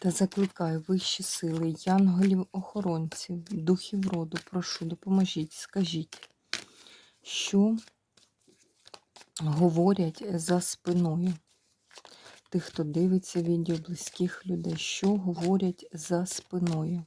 Та закликаю вищі сили, янголів-охоронців, духів роду, прошу, допоможіть, скажіть, що говорять за спиною тих, хто дивиться відео близьких людей, що говорять за спиною.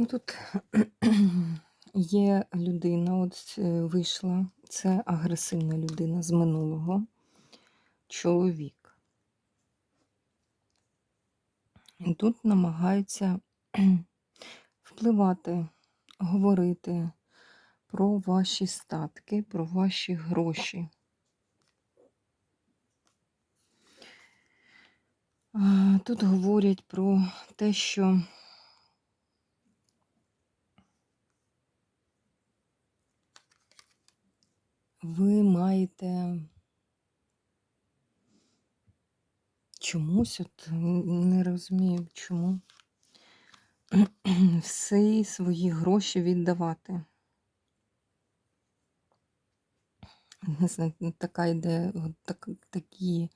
Ну тут є людина, от е, вийшла, це агресивна людина з минулого, чоловік. І тут намагаються впливати, говорити про ваші статки, про ваші гроші. Тут говорять про те, що ви маєте чомусь, от не розумію, чому всі свої гроші віддавати. Така йде так, такі,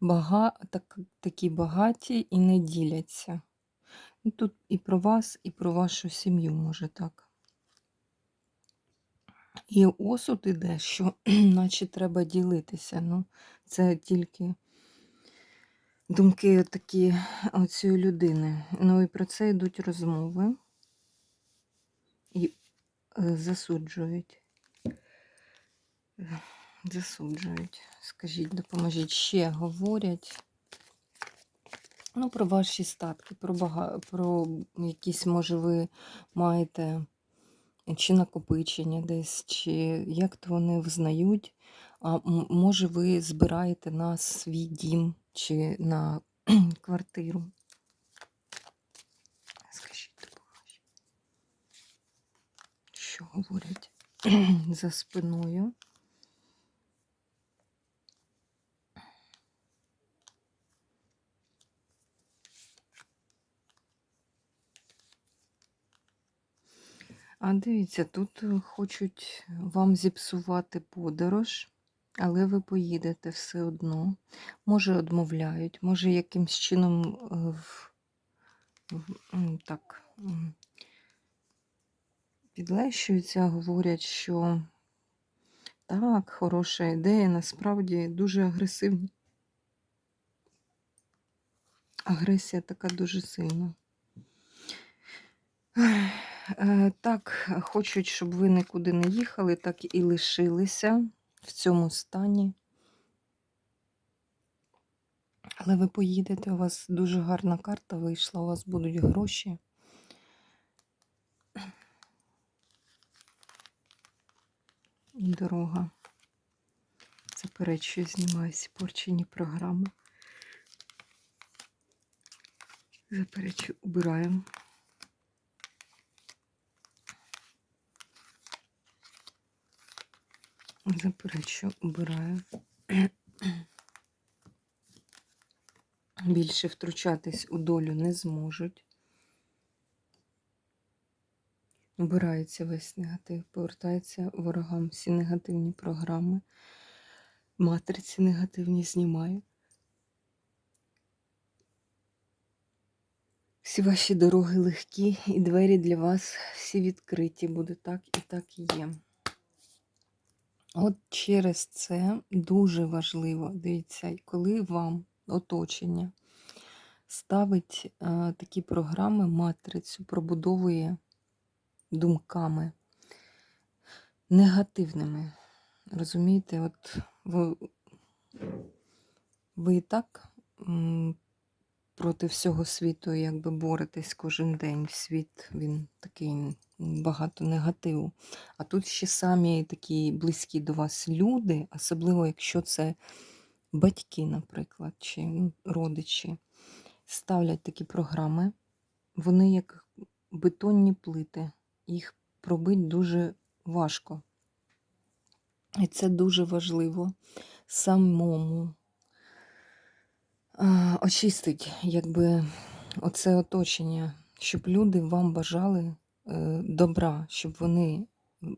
бага, так, такі багаті і не діляться. Тут і про вас, і про вашу сім'ю, може так. І осуд іде, що наче треба ділитися. Ну, Це тільки думки такі цієї людини. Ну і про це йдуть розмови і е, засуджують. Засуджують. Скажіть, допоможіть, ще говорять. Ну, про ваші статки, про бага... про якісь, може, ви маєте чи накопичення десь, чи як то вони взнають. А може, ви збираєте на свій дім чи на квартиру. Скажіть. Що говорять за спиною? А дивіться, тут е, хочуть вам зіпсувати подорож, але ви поїдете все одно. Може, одмовляють, може, якимсь чином е, так, підлещуються, говорять, що так, хороша ідея, насправді дуже агресивна. Агресія така дуже сильна. Е, так, хочуть, щоб ви нікуди не їхали, так і лишилися в цьому стані. Але ви поїдете, у вас дуже гарна карта вийшла, у вас будуть гроші. І дорога. Заперечую, знімаюся порчені програми. Заперечую, убираємо. Заперечу, обираю. Більше втручатись у долю не зможуть. Обирається весь негатив, повертається ворогам всі негативні програми, матриці негативні знімаю. Всі ваші дороги легкі і двері для вас всі відкриті. Буде так і так і є. От через це дуже важливо, дивіться, коли вам оточення ставить е, такі програми, матрицю, пробудовує думками негативними. Розумієте, от ви, ви і так м, проти всього світу якби боретесь кожен день. Світ він такий багато негативу. А тут ще самі такі близькі до вас люди, особливо якщо це батьки, наприклад, чи ну, родичі, ставлять такі програми, вони як бетонні плити, їх пробить дуже важко. І це дуже важливо самому очистить, якби оце оточення, щоб люди вам бажали добра, щоб вони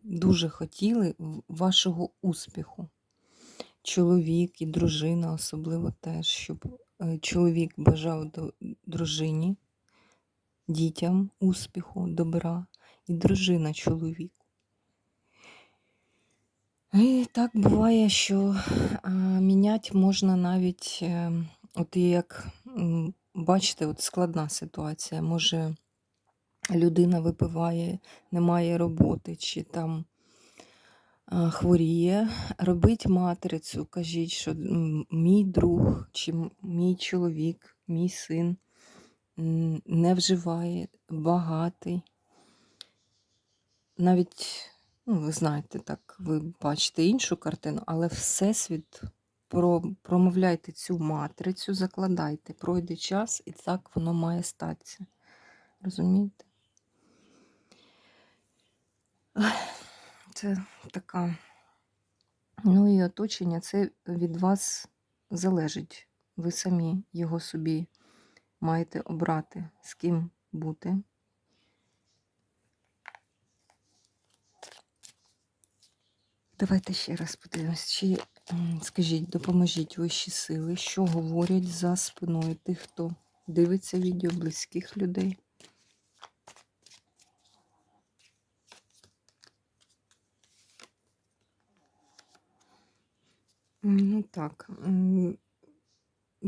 дуже хотіли вашого успіху. Чоловік і дружина особливо теж, щоб е, чоловік бажав дружині, дітям успіху, добра, і дружина чоловіку. І так буває, що міняти можна навіть, е, от як бачите, от складна ситуація. Може, людина випиває, не має роботи, чи там хворіє. Робіть матрицю, кажіть, що мій друг, чи мій чоловік, мій син не вживає, багатий. Навіть, ну, ви знаєте, так, ви бачите іншу картину, але Всесвіт про, промовляйте цю матрицю, закладайте, пройде час, і так воно має статися. Розумієте? Це така. Ну і оточення, це від вас залежить. Ви самі його собі маєте обрати, з ким бути. Давайте ще раз подивимось. Чи скажіть, допоможіть вищі сили, що говорять за спиною тих, хто дивиться відео близьких людей. Ну так,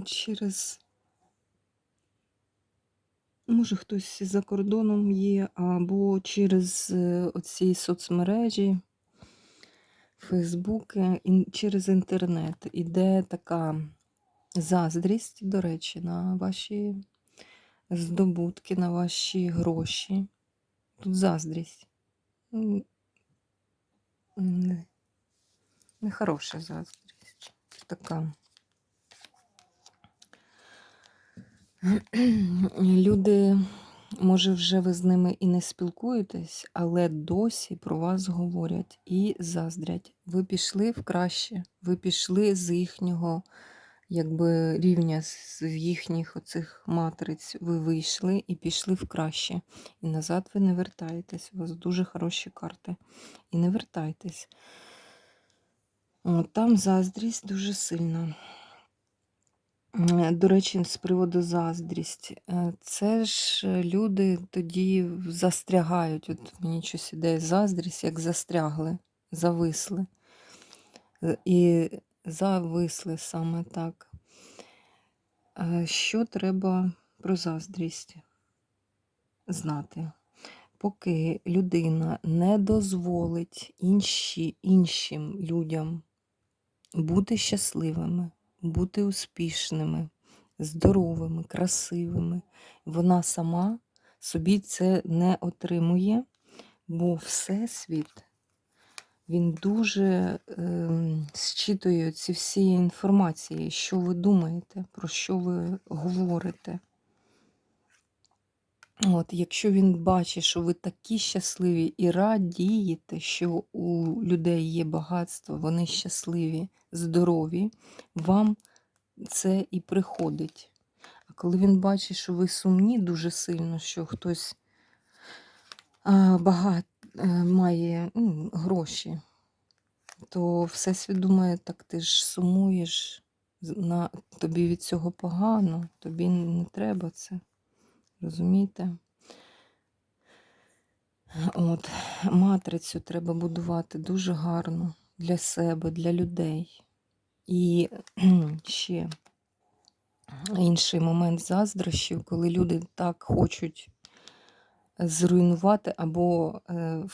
через, може, хтось за кордоном є, або через е, оці соцмережі, Фейсбуки, через інтернет іде така заздрість, до речі, на ваші здобутки, на ваші гроші. Тут заздрість. Нехороша заздрість. Така. Люди, може, вже ви з ними і не спілкуєтесь, але досі про вас говорять і заздрять. Ви пішли в краще, ви пішли з їхнього якби, рівня, з їхніх оцих матриць. Ви вийшли і пішли в краще. І назад ви не вертаєтесь. У вас дуже хороші карти. І не вертайтесь. От, Там заздрість дуже сильна. До речі, з приводу заздрість. Е, Це ж е, люди тоді застрягають. От мені щось іде заздрість, як застрягли, зависли. Е, І зависли саме так. Що треба про заздрість знати? Поки людина не дозволить інші, іншим людям бути щасливими, бути успішними, здоровими, красивими. Вона сама собі це не отримує, бо Всесвіт він дуже ем, зчитує ці всі інформації, що ви думаєте, про що ви говорите. От, якщо він бачить, що ви такі щасливі і радієте, що у людей є багатство, вони щасливі, здорові, вам це і приходить. А коли він бачить, що ви сумні дуже сильно, що хтось а, багат, е, має м, гроші, то всесвіт думає, так ти ж сумуєш, на, тобі від цього погано, тобі не треба це. Розумієте? От, матрицю треба будувати дуже гарно, для себе, для людей. І ще інший момент заздрощів, коли люди так хочуть зруйнувати або е,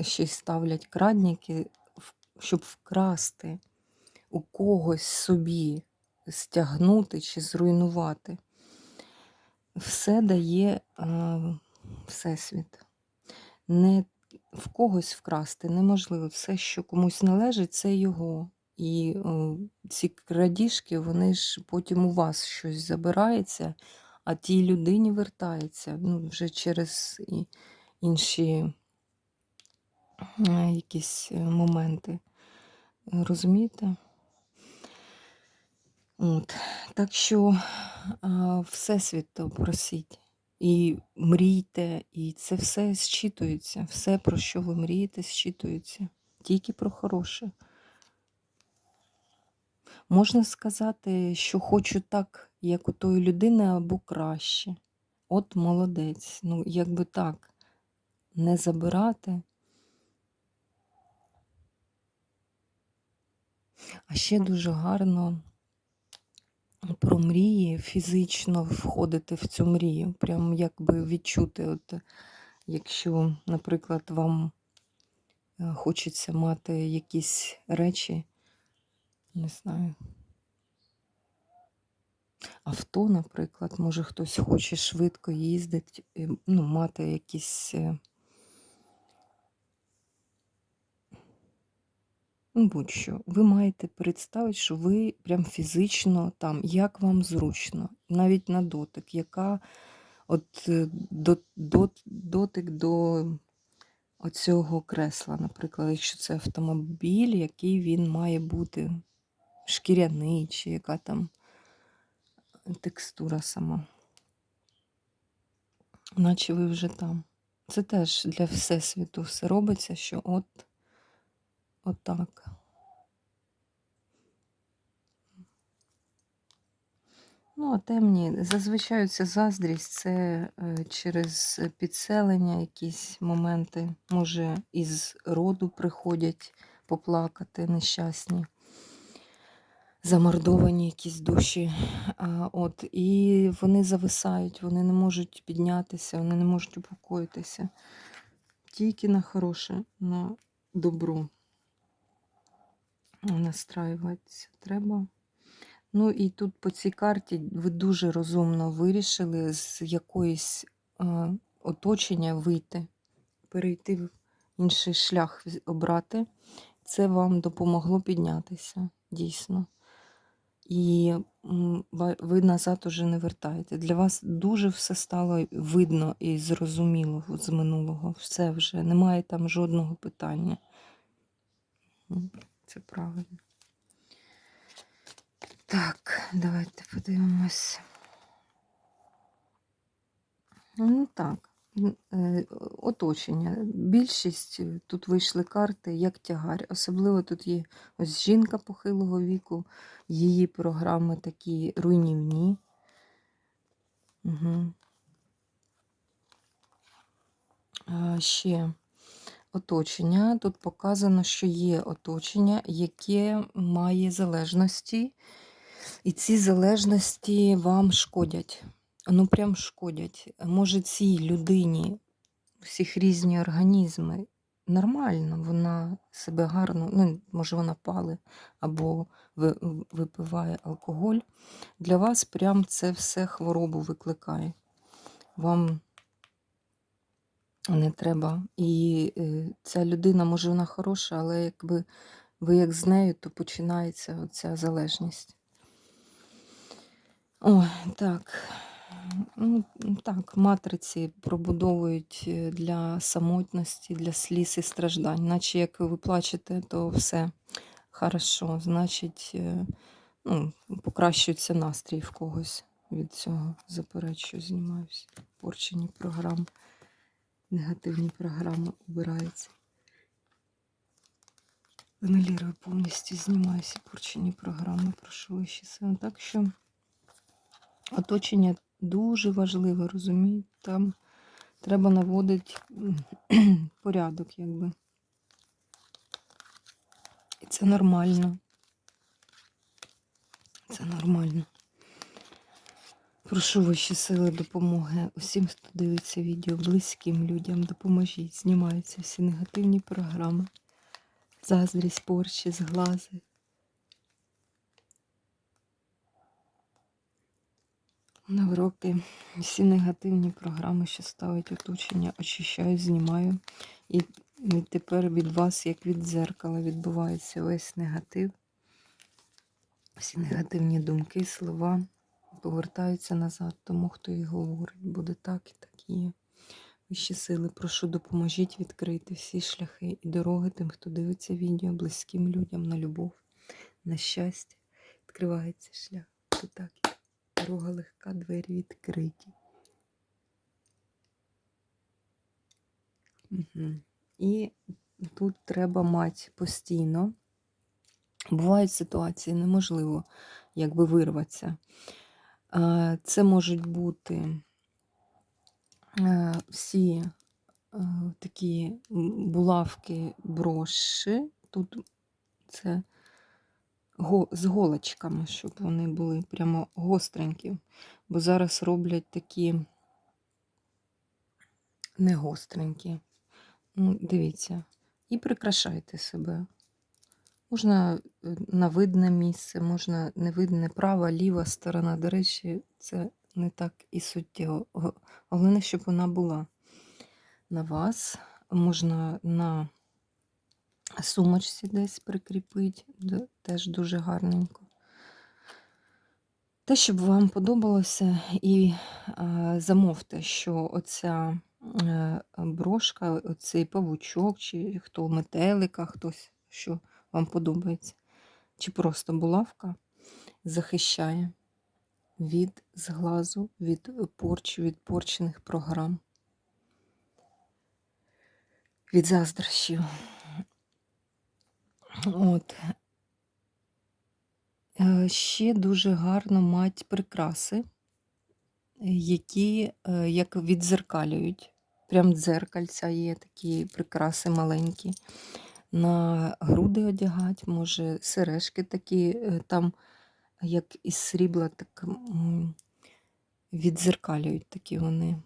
ще ставлять крадники, щоб вкрасти у когось собі, стягнути чи зруйнувати. Все дає е, Всесвіт. Не в когось вкрасти неможливо. Все, що комусь належить, це його. І е, ці крадіжки, вони ж потім у вас щось забирається, а тій людині вертається ну, вже через інші е, якісь моменти. Розумієте? От. Так що а, Всесвіт просіть. І мрійте, і це все зчитується. Все, про що ви мрієте, зчитується. Тільки про хороше. Можна сказати, що хочу так, як у тої людини, або краще. От молодець. Ну, якби так, не забирати. А ще дуже гарно про мрії, фізично входити в цю мрію. Прям якби відчути, от, якщо, наприклад, вам е, хочеться мати якісь речі, не знаю. Авто, наприклад, може хтось хоче швидко їздити, е, ну, мати якісь. е, Ну, будь-що. Ви маєте представити, що ви прям фізично там, як вам зручно, навіть на дотик, яка от е, до, до, дотик до оцього кресла, наприклад, якщо це автомобіль, який він має бути шкіряний, чи яка там текстура сама. Наче ви вже там. Це теж для Всесвіту все робиться, що от, от так. Ну, а темні, зазвичай ця заздрість це е, через підселення якісь моменти. Може, із роду приходять поплакати нещасні, замордовані якісь душі. От, і вони зависають, вони не можуть піднятися, вони не можуть упокоїтися. Тільки на хороше, на добро настраюватися треба. Ну і тут по цій карті ви дуже розумно вирішили з якоїсь е, оточення вийти, перейти в інший шлях обрати. Це вам допомогло піднятися, дійсно. І ви назад уже не вертаєте. Для вас дуже все стало видно і зрозуміло з минулого. Все вже, немає там жодного питання. Це правильно. Так, давайте подивимось. Ну так, е, оточення. Більшість е, тут вийшли карти як тягар. Особливо тут є ось жінка похилого віку, її програми такі руйнівні. Угу. А, ще оточення. Тут показано, що є оточення, яке має залежності, і ці залежності вам шкодять. Ну, прям шкодять. Може, цій людині всіх різні організми. Нормально, вона себе гарно, ну, може, вона пали або випиває алкоголь. Для вас прям це все хворобу викликає. Вам не треба. І е, ця людина, може, вона хороша, але якби ви як з нею, то починається оця залежність. Ой, так. Ну, так, матриці пробудовують е, для самотності, для сліз і страждань. Наче як ви плачете, то все хорошо. Значить, е, ну, покращується настрій в когось від цього. Заперечую, знімаюся. Порчені програми, негативні програми убираються. Аналірую повністю, знімаюся порчені програми, прошу вищі сили. Так що оточення дуже важливе, розумієте? Там треба наводити порядок, якби. І це нормально. Це нормально. Прошу вищі сили допомоги усім, хто дивиться відео, близьким людям, допоможіть. Знімаються всі негативні програми. Заздрість, порчі, зглази. Навроки всі негативні програми, що ставить оточення, очищаю, знімаю. І тепер від вас, як від дзеркала, відбувається весь негатив. Всі негативні думки, слова повертаються назад, тому хто їх говорить, буде так і так і є. Вищі сили, прошу, допоможіть відкрити всі шляхи і дороги тим, хто дивиться відео, близьким людям на любов, на щастя. Відкривається шлях. Це так. Дорога легка, двері відкриті. Угу. І тут треба мати постійно. Бувають ситуації, неможливо якби вирватися. Е, Це можуть бути е, всі е, такі булавки, броші. Тут це з голочками, щоб вони були прямо гостренькі. Бо зараз роблять такі не гостренькі. Ну, дивіться. І прикрашайте себе. Можна е, на видне місце, можна не видне права, ліва сторона. До речі, це не так і суттєво. Головне, щоб вона була на вас. Можна на сумочці десь прикріпити, теж дуже гарненько. Те, щоб вам подобалося, і е, замовте, що оця е, брошка, оцей павучок, чи хто метелика, хтось, що вам подобається, чи просто булавка захищає від зглазу, від порчі, від порчених програм, від заздрощів. От. Е, Ще дуже гарно мати прикраси, які е, як відзеркалюють. Прям дзеркальця є такі прикраси маленькі. На груди одягати, може, сережки такі, е, там, як із срібла, так відзеркалюють такі вони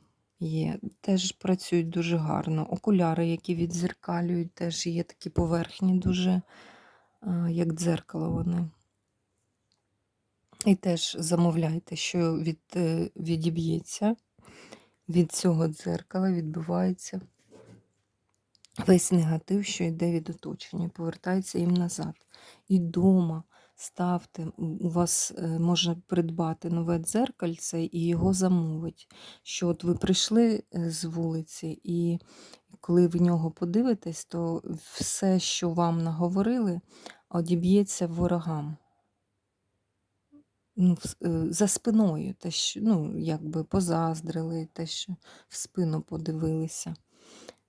є. Теж працюють дуже гарно. Окуляри, які відзеркалюють, теж є такі поверхні, дуже, е, як дзеркало вони. І теж замовляйте, що від, е, відіб'ється від цього дзеркала, відбувається весь негатив, що йде від оточення, повертається їм назад. І дома ставте, у вас е, можна придбати нове дзеркальце і його замовить. Що от ви прийшли е, з вулиці, і коли в нього подивитесь, то все, що вам наговорили, одіб'ється ворогам ну, е, за спиною, те, що, ну, якби позаздрили, те, що в спину подивилися.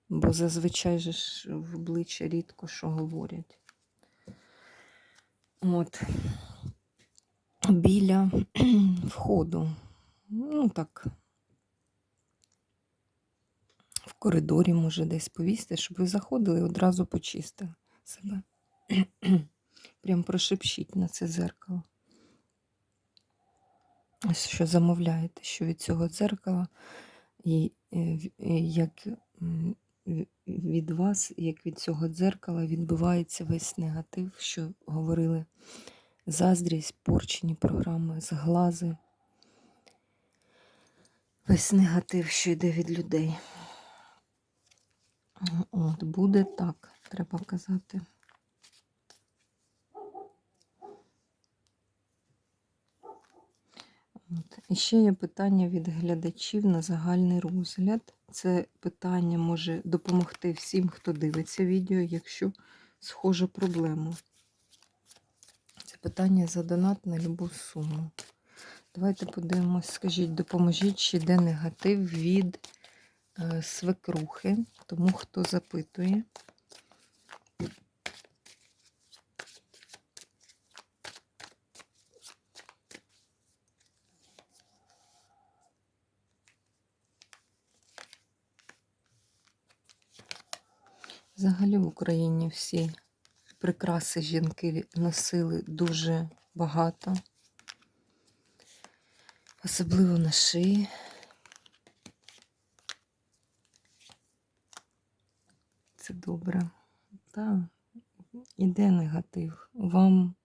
Бо зазвичай же ж в обличчя рідко що говорять. От. Біля входу. Ну так. В коридорі, може, десь повісти, щоб ви заходили і одразу почистили себе. Прям прошепшіть на це зеркало. Ось що замовляєте, що від цього дзеркала, і, е, е, як від вас, як від цього дзеркала, відбувається весь негатив, що говорили заздрість, порчені програми, зглази. Весь негатив, що йде від людей. От, буде так, треба казати. От. І ще є питання від глядачів на загальний розгляд. Це питання може допомогти всім, хто дивиться відео, якщо схожа проблема. Це питання за донат на любу суму. Давайте подивимось, скажіть, допоможіть, чи йде негатив від е, свекрухи, тому хто запитує. Взагалі в Україні всі прикраси жінки носили дуже багато. Особливо на шиї. Це добре. Так, іде негатив. Вам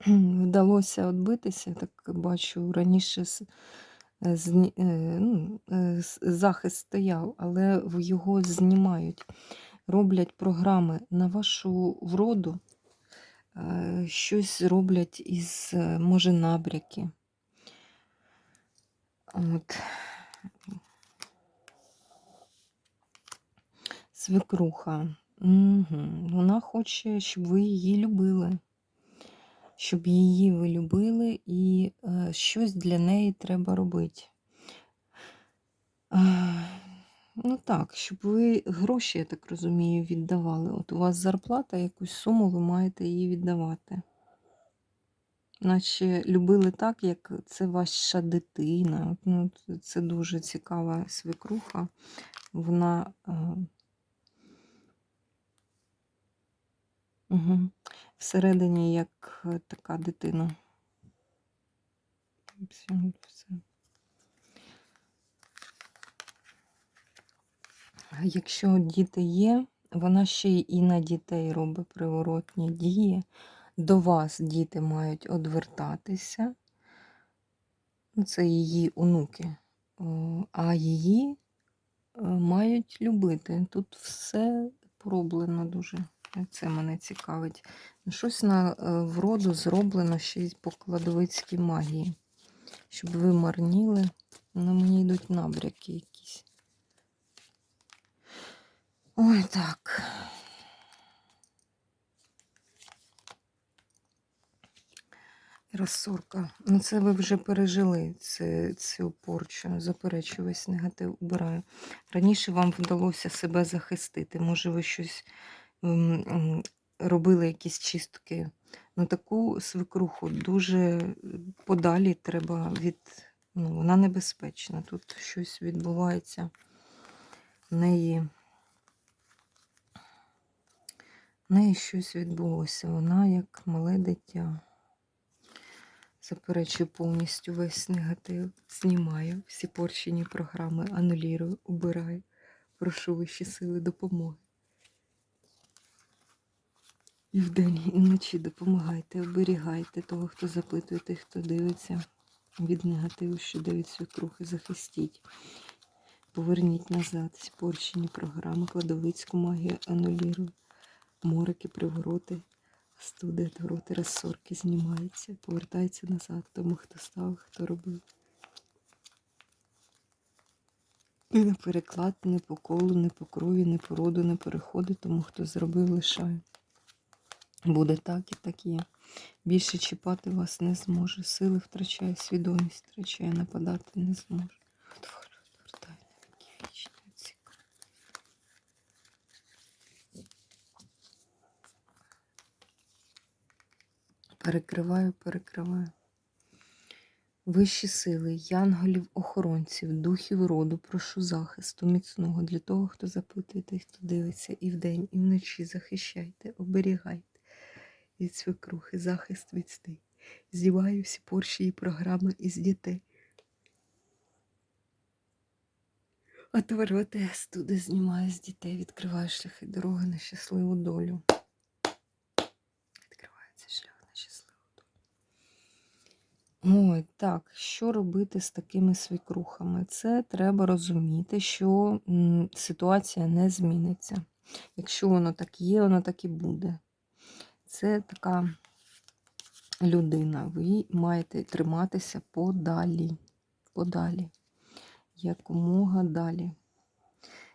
вдалося відбитися, так бачу, раніше е, ну, е, захист стояв, але його знімають. Роблять програми на вашу вроду, е, щось роблять із, може, набряки. От. Свекруха. Угу. Вона хоче, щоб ви її любили. Щоб її ви любили, і е, щось для неї треба робити. Е, ну так, щоб ви гроші, я так розумію, віддавали. От у вас зарплата, якусь суму ви маєте її віддавати. Наче любили так, як це ваша дитина. Ну, це дуже цікава свекруха. Вона. Угу. Всередині як е, така дитина. Все. Якщо діти є, вона ще і на дітей робить приворотні дії. До вас діти мають одвертатися. Ну, Це її онуки. А її е, мають любити. Тут все пороблено дуже. Це мене цікавить. Ну, Щось на е, вроду зроблено ще й по кладовицькій магії. Щоб ви марніли. На мені йдуть набряки якісь. Ой, так. Розсорка. Ну, це ви вже пережили це, цю порчу. Заперечую весь негатив убираю. Раніше вам вдалося себе захистити. Може, ви щось робили якісь чистки. Ну, таку свекруху дуже подалі треба від. Ну, вона небезпечна. Тут щось відбувається. В неї. В неї щось відбулося. Вона як мале дитя. Заперечую повністю весь негатив. Знімаю всі порчені програми, анулірую, убираю. Прошу вищі сили допомоги. І вдень, і вночі допомагайте, оберігайте того, хто запитує, тих, хто дивиться від негативу, що дають свекрухи, захистіть. Поверніть назад всі порчені програми, кладовицьку магію анулірую. Морики, привороти, студи, отвороти, розсорки знімаються, повертаються назад тому, хто став, хто робив. Не переклад, не по колу, не по крові, не по роду, не переходи, тому хто зробив, лишаю. Буде так і так є. Більше чіпати вас не зможе. Сили втрачає, свідомість втрачає, нападати не зможе. Перекриваю, перекриваю. Вищі сили, янголів, охоронців, духів роду, прошу захисту міцного для того, хто запитує, хто дивиться і вдень, і вночі захищайте, оберігайте від свекрухи, захист від сни. Здіваю всі порші і програми із дітей. Отвороти студи знімаю з дітей, відкриваю шляхи дороги на щасливу долю. Відкривається шлях на щасливу долю. Ой, так, що робити з такими свікрухами? Це треба розуміти, що ситуація не зміниться. Якщо воно так є, воно так і буде. Це така людина. Ви маєте триматися подалі. Подалі. Якомога далі.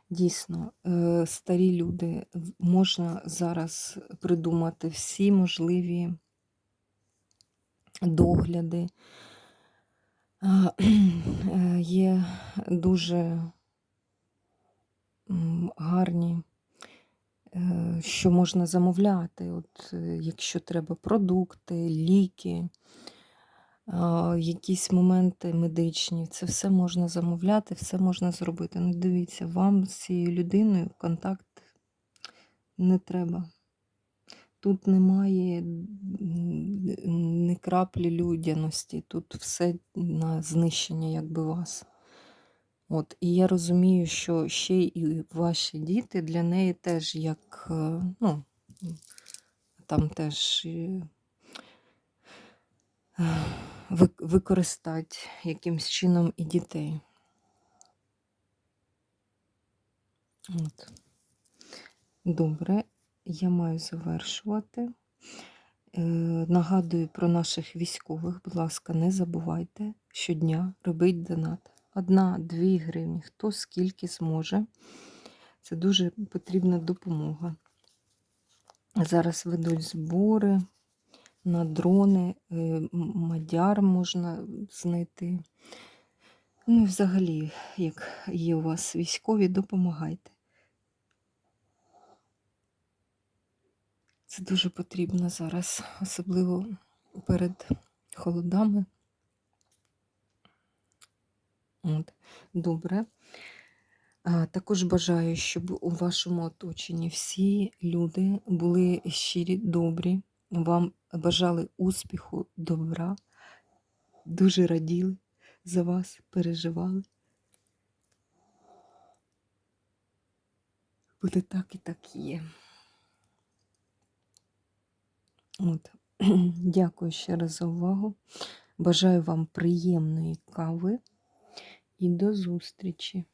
Дійсно, е, старі люди, можна зараз придумати всі можливі догляди. Е, Є дуже гарні, що можна замовляти. От, е, якщо треба продукти, ліки, якісь моменти медичні, це все можна замовляти, все можна зробити. Ну, дивіться, вам з цією людиною контакт Не треба. Тут немає ні краплі людяності, тут все на знищення якби вас. От, і я розумію, що ще і ваші діти для неї теж як, е, ну, там теж е, використати якимсь чином і дітей. От. Добре, я маю завершувати. Е, нагадую про наших військових, будь ласка, не забувайте щодня робити донат. Одна-дві гривні, хто скільки зможе. Це дуже потрібна допомога. Зараз ведуть збори на дрони, е, мадяр можна знайти. Ну і взагалі, як є у вас військові, допомагайте. Це дуже потрібно зараз, особливо перед холодами. От. Добре. Також бажаю, щоб у вашому оточенні всі люди були щирі, добрі, вам бажали успіху, добра, дуже раділи за вас, переживали. Буде так і так є. От. Дякую ще раз за увагу. Бажаю вам приємної кави і до зустрічі!